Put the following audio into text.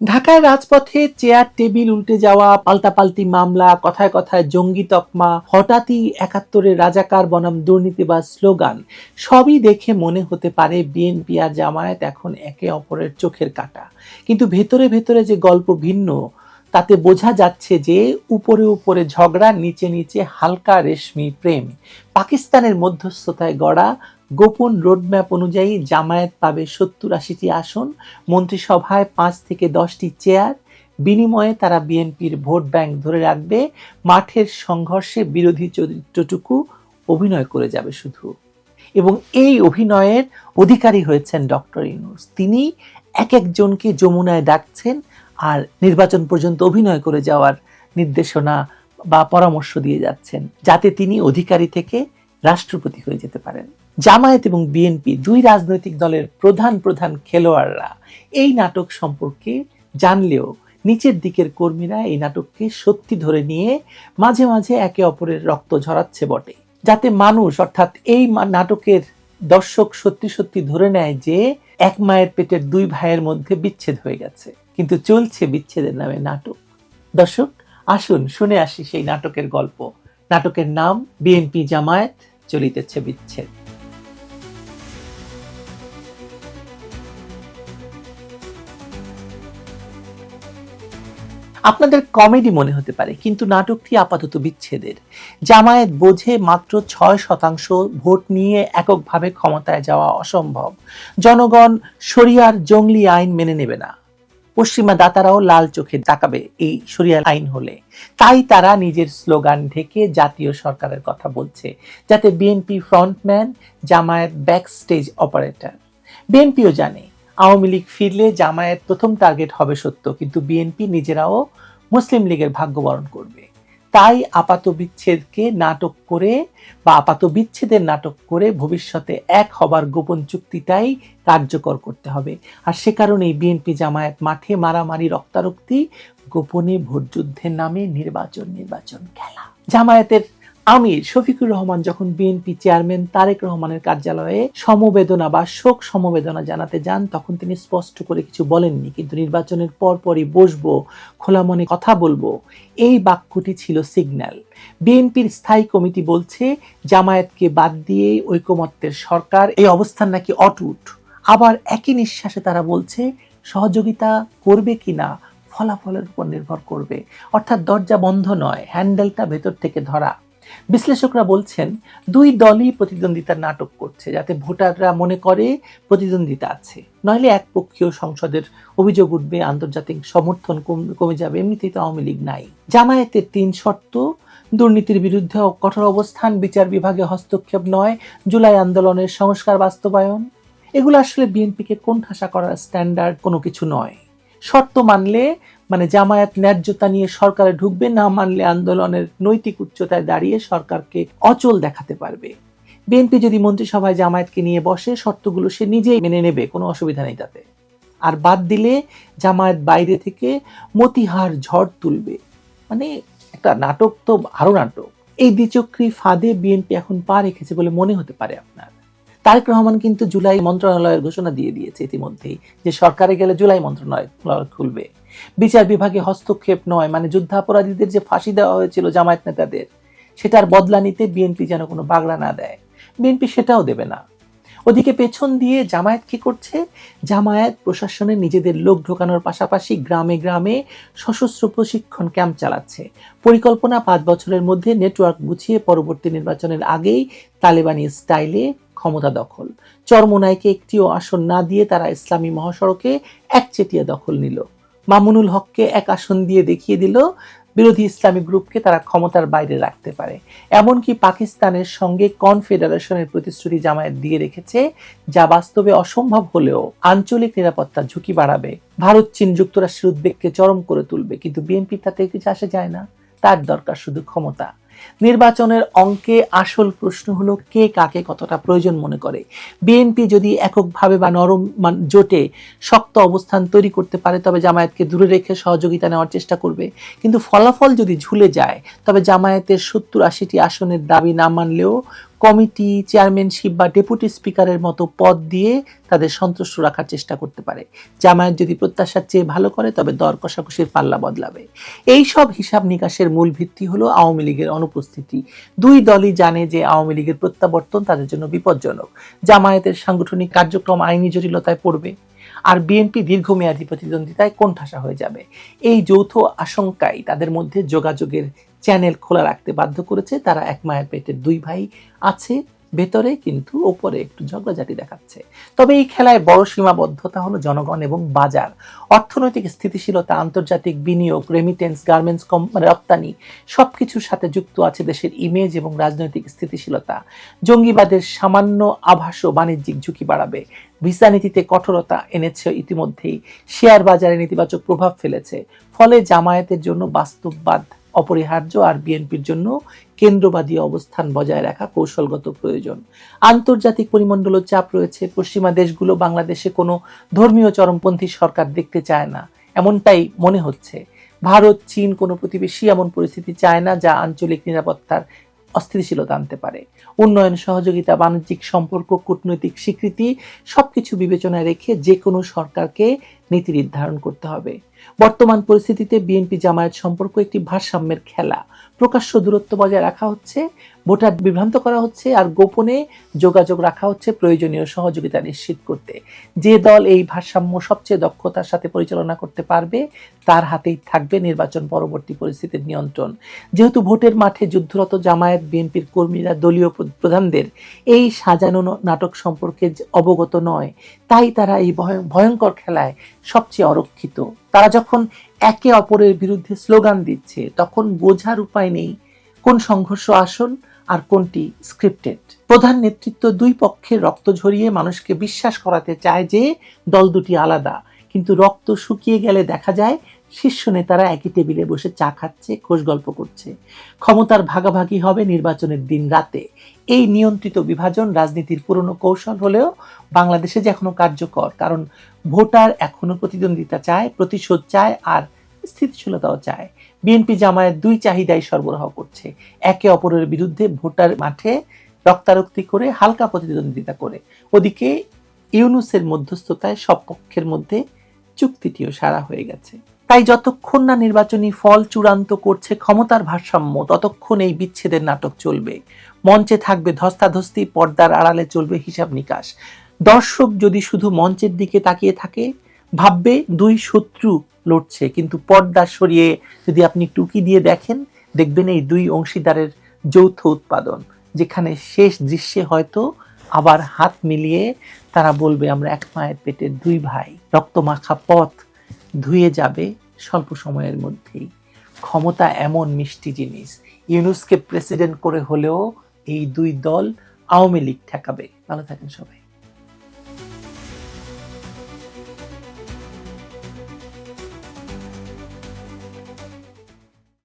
ঢাকার রাজপথে chair, table, উল্টে যাওয়া, পাল্টাপাল্টি মামলা, কথায় কথায় জঙ্গি তকমা, হঠাৎই একাত্তরের রাজাকার বনাম দুর্নীতি বা স্লোগান, সবই দেখে মনে হতে পারে বিএনপি আর জামায়াত এখন একে অপরের চোখের কাটা। কিন্তু ভেতরে ভেতরে যে গল্প ভিন্ন তাতে বোঝা যাচ্ছে যে উপরে উপরে ঝগড়া, নিচে নিচে হালকা রেশমি প্রেম। পাকিস্তানের মধ্যস্থতায় গড়া গোপন রোডম্যাপ অনুযায়ী জামায়াত পাবে সত্তর আশিটি আসন, মন্ত্রিসভায় পাঁচ থেকে দশটি চেয়ার। বিনিময়ে তারা বিএনপির ভোট ব্যাংক ধরে রাখবে। মাঠের সংঘর্ষে বিরোধী চরিত্রটুকু অভিনয় করে যাবে শুধু। এবং এই অভিনয়ের অধিকারী হয়েছেন ডক্টর ইউনুস। তিনি এক একজনকে যমুনায় ডাকছেন আর নির্বাচন পর্যন্ত অভিনয় করে যাওয়ার নির্দেশনা বা পরামর্শ দিয়ে যাচ্ছেন, যাতে তিনি অধিকারী থেকে রাষ্ট্রপতি হয়ে যেতে পারেন। জামায়াত এবং বিএনপি দুই রাজনৈতিক দলের প্রধান প্রধান খেলোয়াড়রা এই নাটক সম্পর্কে জানলেও নিচের দিকের কর্মীরা এই নাটককে সত্যি ধরে নিয়ে মাঝে মাঝে একে অপরের রক্ত ঝরাচ্ছে বটে, যাতে মানুষ অর্থাৎ এই নাটকের দর্শক সত্যি সত্যি ধরে নেয় যে এক মায়ের পেটের দুই ভাইয়ের মধ্যে বিচ্ছেদ হয়ে গেছে। কিন্তু চলছে বিচ্ছেদের নামে নাটক। দর্শক, আসুন শুনে আসি সেই নাটকের গল্প। নাটকের নাম বিএনপি জামায়াত, চলিতেছে বিচ্ছেদ। আপনাদের কমেডি মনে হতে পারে, কিন্তু নাটকটি আপাতত বিচ্ছেদের। জামায়াত বোঝে মাত্র ছয় শতাংশ ভোট নিয়ে এককভাবে ক্ষমতায় যাওয়া অসম্ভব। জনগণ শরিয়ার জঙ্গলি আইন মেনে নেবে না। পশ্চিমা দাতারাও লাল চোখে তাকাবে এই সরিয়া আইন হলে। তাই তারা নিজের স্লোগান ঢেকে জাতীয় সরকারের কথা বলছে, যাতে BNP frontman Jamaat back stage operator. বিএনপিও জানে, আওয়ামী লীগ ফিরলে জামায়াত প্রথম টার্গেট হবে সত্য, কিন্তু বিএনপি নিজেরাও মুসলিম লীগের ভাগ্য বরণ করবে। তাই আপাত বিচ্ছেদকে নাটক করে বা আপাত বিচ্ছেদের নাটক করে ভবিষ্যতে এক হবার গোপন চুক্তিটাই কার্যকর করতে হবে। আর সে কারণেই বিএনপি জামায়াত মাঠে মারামারি, রক্তারক্তি, গোপনে ভোটযুদ্ধের নামে নির্বাচন নির্বাচন খেলা। জামায়াতের আমির শফিকুর রহমান যখন বিএনপি চেয়ারম্যান তারেক রহমানের কার্যালয়ে সমবেদনা বা শোক সমবেদনা জানাতে যান, তখন তিনি স্পষ্ট করে কিছু বলেননি। কিন্তু নির্বাচনের পরপরই বসবো, খোলা মনে কথা বলব, এই বাক্যটি ছিল সিগন্যাল বিএনপির স্থায়ী কমিটি বলছে, জামায়াতকে বাদ দিয়ে ঐকমত্যের সরকার, এই অবস্থান নাকি অটুট। আবার একই নিঃশ্বাসে তারা বলছে, সহযোগিতা করবে কিনা ফলাফলের উপর নির্ভর করবে। অর্থাৎ দরজা বন্ধ নয়, হ্যান্ডেলটা ভেতর থেকে ধরা। বিশ্লেষকরা বলছেন, দুই দলই প্রতিদ্বন্দ্বিতার নাটক করছে যাতে ভোটাররা মনে করে প্রতিদ্বন্দ্বিতা আছে। নইলে একপক্ষীয় সংসদের অভিযোগ উঠবে, আন্তর্জাতিক সমর্থন কম- যাবে, এমনিতেই তো আওয়ামী লীগ নাই। জামায়াতের তিন শর্ত, দুর্নীতির বিরুদ্ধে কঠোর অবস্থান, বিচার বিভাগে হস্তক্ষেপ নয়, জুলাই আন্দোলনের সংস্কার বাস্তবায়ন। এগুলো আসলে বিএনপিকে কোণঠাসা করার স্ট্যান্ডার্ড কোনো কিছু নয়। শর্ত মানলে মানে জামায়াত ন্যায্যতা নিয়ে সরকারে ঢুকবে, না মানলে আন্দোলনের নৈতিক উচ্চতায় দাঁড়িয়ে সরকারকে অচল দেখাতে পারবে। বিএনপি যদি মন্ত্রিসভায় জামায়াতকে নিয়ে বসে, শর্তগুলো সে নিজেই মেনে নেবে, কোনো অসুবিধা নেই তাতে। আর বাদ দিলে জামায়াত বাইরে থেকে মতিহার ঝড় তুলবে। মানে একটা নাটক তো আরও নাটক। এই দ্বিচক্রি ফাঁদে বিএনপি এখন পা রেখেছে বলে মনে হতে পারে আপনার। তারেক রহমান কিন্তু জুলাই মন্ত্রণালয়ের ঘোষণা দিয়ে দিয়েছে ইতিমধ্যেই যে সরকারে গেলে জুলাই মন্ত্রণালয় খুলবে। বিচার বিভাগে হস্তক্ষেপ নয় মানে যুদ্ধাপরাধীদের যে ফাঁসি দেওয়া হয়েছিল জামায়াত নেতাদের, সেটার বদলা নিতে বিএনপি যেন কোনো বাগড়া না দেয়। বিএনপি সেটাও দেবে না। ওদিকে পেছন দিয়ে জামায়াত কি করছে? জামায়াত প্রশাসনে নিজেদের লোক ঢোকানোর পাশাপাশি গ্রামে গ্রামে সশস্ত্র প্রশিক্ষণ ক্যাম্প চালাচ্ছে। পরিকল্পনা পাঁচ বছরের মধ্যে নেটওয়ার্ক গুছিয়ে পরবর্তী নির্বাচনের আগেই তালেবানি স্টাইলে ক্ষমতা দখল। চরমোনাইকে একটিও আসন না দিয়ে তারা ইসলামী মহাসড়কে একচেটিয়া দখল নিল। মামুনুল হককে এক আসন দিয়ে দেখিয়ে দিল, বিরোধী ইসলামী গ্রুপকে তারা ক্ষমতার বাইরে রাখতে পারে। এমনকি পাকিস্তানের সঙ্গে কনফেডারেশনের প্রতিশ্রুতি জামায়াত দিয়ে রেখেছে, যা বাস্তবে অসম্ভব হলেও আঞ্চলিক নিরাপত্তার ঝুঁকি বাড়াবে। ভারত, চীন যুক্তরাষ্ট্রের উদ্বেগকে চরম করে তুলবে, কিন্তু বিএনপি তাতে কিছু আসে যায় না। তার দরকার শুধু ক্ষমতা। নির্বাচনের অঙ্কে আসল প্রশ্ন হলো কে কাকে কতটা প্রয়োজন মনে করে। বিএনপি যদি এককভাবে বা নরম জোটে শক্ত অবস্থান তৈরি করতে পারে, তবে জামায়াতকে দূরে রেখে সহযোগিতা নেওয়ার চেষ্টা করবে। কিন্তু ফলাফল যদি ঝুলে যায়, তবে জামায়াতের সত্তর আশিটি আসনের দাবি না মানলেও কমিটি চেয়ারম্যানশিপ বা ডেপুটি স্পিকারের মতো পদ দিয়ে তাদের সন্তুষ্ট রাখার চেষ্টা করতে পারে। জামায়াত যদি প্রত্যাশার চেয়ে ভালো করে, তবে দর কষাকষির পাল্লা বদলাবে। এই সব হিসাব নিকাশের মূল ভিত্তি হলো আওয়ামী লীগের অনুপস্থিতি। দুই দলই জানে যে আওয়ামী লীগের প্রত্যাবর্তন তাদের জন্য বিপজ্জনক। জামায়াতের সাংগঠনিক কার্যক্রম আইনি জটিলতায় পড়বে। আর বিএনপি দীর্ঘমেয়াদী প্রতিদ্বন্দ্বিতায় কোণঠাসা হয়ে যাবে। এই যৌথ আশঙ্কাই তাদের মধ্যে যোগাযোগের চ্যানেল খোলা রাখতে বাধ্য করেছে। তারা এক মায়ের পেটের দুই ভাই আছে ভেতরে, কিন্তু ওপরে একটু ঝগড়াঝাটি দেখাচ্ছে। তবে এই খেলায় বড় সীমাবদ্ধতা হলো জনগণ এবং বাজার। অর্থনৈতিক স্থিতিশীলতা, আন্তর্জাতিক বিনিয়োগ রেমিটেন্স গার্মেন্টস মানে রপ্তানি, সবকিছুর সাথে যুক্ত আছে দেশের ইমেজ এবং রাজনৈতিক স্থিতিশীলতা। জঙ্গিবাদের সামান্য আভাসও বাণিজ্যিক ঝুঁকি বাড়াবে। ভিসা নীতিতে কঠোরতা এনেছে ইতিমধ্যেই। শেয়ার বাজারে নেতিবাচক প্রভাব ফেলেছে। ফলে জামায়াতের জন্য বাস্তববাদ অপরিহার্য আর বিএনপির জন্য কেন্দ্রবাদী অবস্থান বজায় রাখা কৌশলগত প্রয়োজন। আন্তর্জাতিক পরিমণ্ডল চাপ রয়েছে। পশ্চিমা দেশগুলো বাংলাদেশে কোনো ধর্মীয় চরমপন্থী সরকার দেখতে চায় না, এমনটাই মনে হচ্ছে। ভারত, চীন কোনো প্রতিবেশী এমন পরিস্থিতি চায় না যা আঞ্চলিক নিরাপত্তার অস্থিতিশীলতা আনতে পারে। উন্নয়ন, সহযোগিতা, বাণিজ্যিক সম্পর্ক, কূটনৈতিক স্বীকৃতি সবকিছু বিবেচনায় রেখে যে কোনো সরকারকে নীতি নির্ধারণ করতে হবে। বর্তমান পরিস্থিতিতে বিএনপি জামায়াত সম্পর্ক একটি ভারসাম্যের খেলা। প্রকাশ্য দূরত্ব বজায় রাখা হচ্ছে, ভোটার বিভ্রান্ত করা হচ্ছে, আর গোপনে যোগাযোগ রাখা হচ্ছে প্রয়োজনীয় সহযোগিতা নিশ্চিত করতে। যে দল এই ভারসাম্য সবচেয়ে দক্ষতার সাথে পরিচালনা করতে পারবে, তার হাতেই থাকবে নির্বাচন পরবর্তী পরিস্থিতির নিয়ন্ত্রণ। যেহেতু ভোটের মাঠে যুদ্ধরত জামায়াত, বিএনপির কর্মীরা দলীয় প্রধানদের, এই সাজানো নাটক সম্পর্কে অবগত নয়, তাই তারা এই ভয়ঙ্কর খেলায় সবচেয়ে অরক্ষিত। তারা যখন একে অপরের বিরুদ্ধে স্লোগান দিচ্ছে, তখন বোঝার উপায় নেই কোন সংঘর্ষ আসল আর কোনটি স্ক্রিপ্টেড প্রধান নেতৃত্ব দুই পক্ষের রক্ত ঝরিয়ে মানুষকে বিশ্বাস করাতে চায় যে দল দুটি আলাদা। কিন্তু রক্ত শুকিয়ে গেলে দেখা যায় শীর্ষ নেতারা একই টেবিলে বসে চা খাচ্ছে খোশ গল্প করছে। ক্ষমতার ভাগাভাগি হবে নির্বাচনের দিন রাতে। এই নিয়ন্ত্রিত বিভাজন রাজনীতির পুরনো কৌশল হলেও বাংলাদেশে যে এখনও কার্যকর, কারণ ভোটার এখনও প্রতিদ্বন্দ্বিতা চায়, প্রতিশোধ চায় আর স্থিতিশীলতাও চায়। বিএনপি জামায়াত দুই চাহিদাই সরবরাহ করছে। একে অপরের বিরুদ্ধে ভোটার মাঠে রক্তারক্তি করে, হালকা প্রতিদ্বন্দ্বিতা করে। ওদিকে ইউনুসের মধ্যস্থতায় সব পক্ষের মধ্যে চুক্তিটিও সারা হয়ে গেছে। তাই যতক্ষণ না নির্বাচনী ফল চূড়ান্ত করছে ক্ষমতার ভারসাম্য, ততক্ষণ এই বিচ্ছেদের নাটক চলবে। মঞ্চে থাকবে ধস্তাধস্তি, পর্দার আড়ালে চলবে হিসাব নিকাশ। দর্শক যদি শুধু মঞ্চের দিকে তাকিয়ে থাকে, ভাববে দুই শত্রু লড়ছে, কিন্তু পর্দা সরিয়ে যদি আপনি টুকি দিয়ে দেখেন, দেখবেন এই দুই অংশীদারের যৌথ উৎপাদন, যেখানে শেষ দৃশ্যে হয়তো আবার হাত মিলিয়ে তারা বলবে, আমরা এক মায়ের পেটের দুই ভাই, রক্তমাখা পথ ধুয়ে যাবে স্বল্প সময়ের মধ্যেই। ক্ষমতা এমন মিষ্টি জিনিস। ইউনুসকে প্রেসিডেন্ট করে হলেও এই দুই দল আওয়ামী লীগ ঠেকাবে। ভালো থাকেন সবাই।